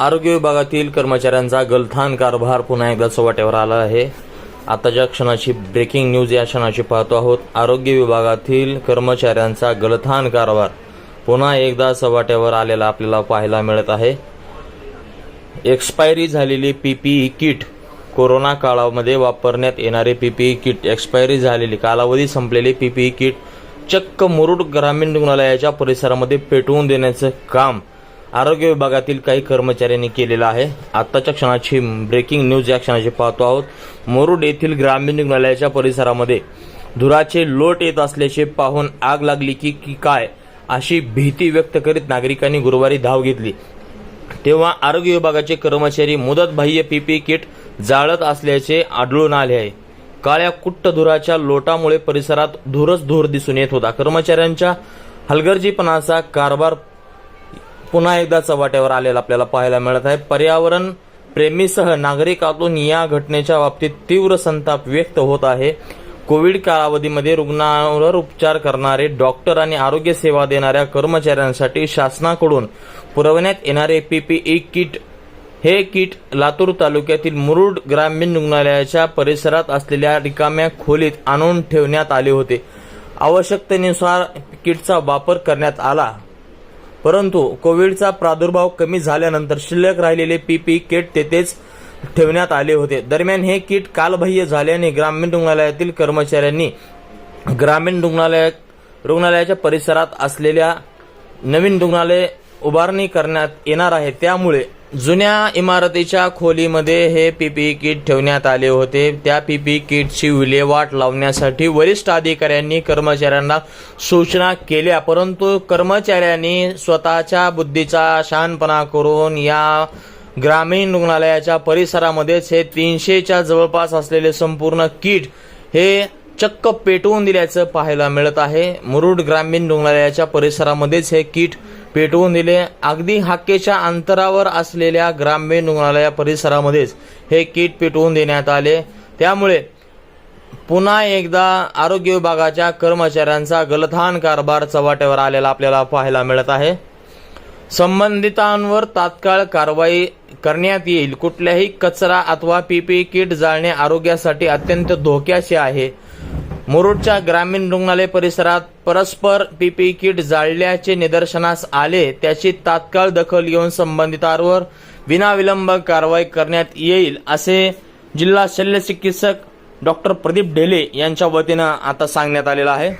आरोग्य विभागातील कर्मचाऱ्यांचा गलथान कारभार पुन्हा एकदा चव्हाट्यावर आला आहे. आताच्या क्षणाची ब्रेकिंग न्यूज या क्षणाची पाहतो आहोत. आरोग्य विभागातील कर्मचाऱ्यांचा गलथान कारभार पुन्हा एकदा चव्हाट्यावर आलेला आपल्याला पाहायला मिळत आहे. एक्सपायरी झालेली पीपीई किट कोरोना काळामध्ये वापरण्यात येणारे पीपीई किट एक्सपायरी झालेली कालावधी संपलेली पीपीई किट चक्क मुरुड ग्रामीण रुग्णालयाच्या परिसरामध्ये पेटवून देण्याचं काम आरोग्य विभागातील काही कर्मचाऱ्यांनी केलेलं आहे. आत्ताच्या क्षणाची ब्रेकिंग न्यूज या क्षणाची पाहतो आहोत. मुरुड येथील ग्रामीण रुग्णालयाच्या परिसरामध्ये धुराचे लोट येत असल्याचे पाहून आग लागली की की काय अशी भीती व्यक्त करीत नागरिकांनी गुरुवारी धाव घेतली. तेव्हा आरोग्य विभागाचे कर्मचारी मुदतबाह्य पीपी किट जाळत असल्याचे आढळून आले आहे. काळ्या कुट्ट धुराच्या लोटामुळे परिसरात धूरच धूर दिसून येत होता. कर्मचाऱ्यांच्या हलगर्जीपणाचा कारभार पुन्हा एकदा चव्हाट्यावर आलेला आपल्याला पाहायला मिळत आहे. पर्यावरण प्रेमीसह नागरिकातून या घटनेच्या बाबतीत तीव्र संताप व्यक्त होत आहे. कोविड कालावधीमध्ये रुग्णांवर उपचार करणारे डॉक्टर आणि आरोग्य सेवा देणाऱ्या कर्मचाऱ्यांसाठी शासनाकडून पुरवण्यात येणारे पीपीई किट हे किट लातूर तालुक्यातील मुरुड ग्रामीण रुग्णालयाच्या परिसरात असलेल्या रिकाम्या खोलीत आणून ठेवण्यात आले होते. आवश्यकतेनुसार किटचा वापर करण्यात आला. परंतु कोविडचा प्रादुर्भाव कमी झाल्यानंतर शिल्लक राहिलेले पीपी किट तेथेच ठेवण्यात आले होते. दरम्यान हे किट कालबाह्य झाल्याने ग्रामीण रुग्णालयातील कर्मचाऱ्यांनी ग्रामीण रुग्णालय रुग्णालयाच्या परिसरात असलेल्या नवीन रुग्णालय उभारणी करण्यात येणार आहे. त्यामुळे जुन्या इमारतीच्या खोलीमध्ये हे पीपीई किट ठेवण्यात आले होते. त्या पीपीई किटची विल्हेवाट लावण्यासाठी वरिष्ठ अधिकाऱ्यांनी कर्मचाऱ्यांना सूचना केल्या परंतु कर्मचाऱ्यांनी स्वतःच्या बुद्धीचा शहाणपणा करून या ग्रामीण रुग्णालयाच्या परिसरामध्येच हे तीनशेच्या जवळपास असलेले संपूर्ण किट हे चक्क पेटवून दिल्याचं पाहायला मिळत आहे. मुरुड ग्रामीण रुग्णालयाच्या परिसरामध्येच हे किट पेटवून दिले. अगदी हाकेच्या अंतरावर असलेल्या ग्रामीण रुग्णालया परिसरामध्येच हे किट पेटवून देण्यात आले. त्यामुळे पुन्हा एकदा आरोग्य विभागाच्या कर्मचाऱ्यांचा गलथान कारभार चव्हाट्यावर आलेला आपल्याला पाहायला मिळत आहे. संबंधितांवर तात्काळ कारवाई करण्यात येईल. कुठल्याही कचरा अथवा पीपी किट जाळणे आरोग्यासाठी अत्यंत धोक्याचे आहे. मुरुडच्या ग्रामीण रुग्णालय परिसरात परस्पर पीपी किट जाळल्याचे निदर्शनास आले त्याची तात्काळ दखल घेऊन संबंधितांवर विनाविलंब कारवाई करण्यात येईल असे जिल्हा शल्यचिकित्सक डॉक्टर प्रदीप ढेले यांच्या वतीनं आता सांगण्यात आलेलं आहे.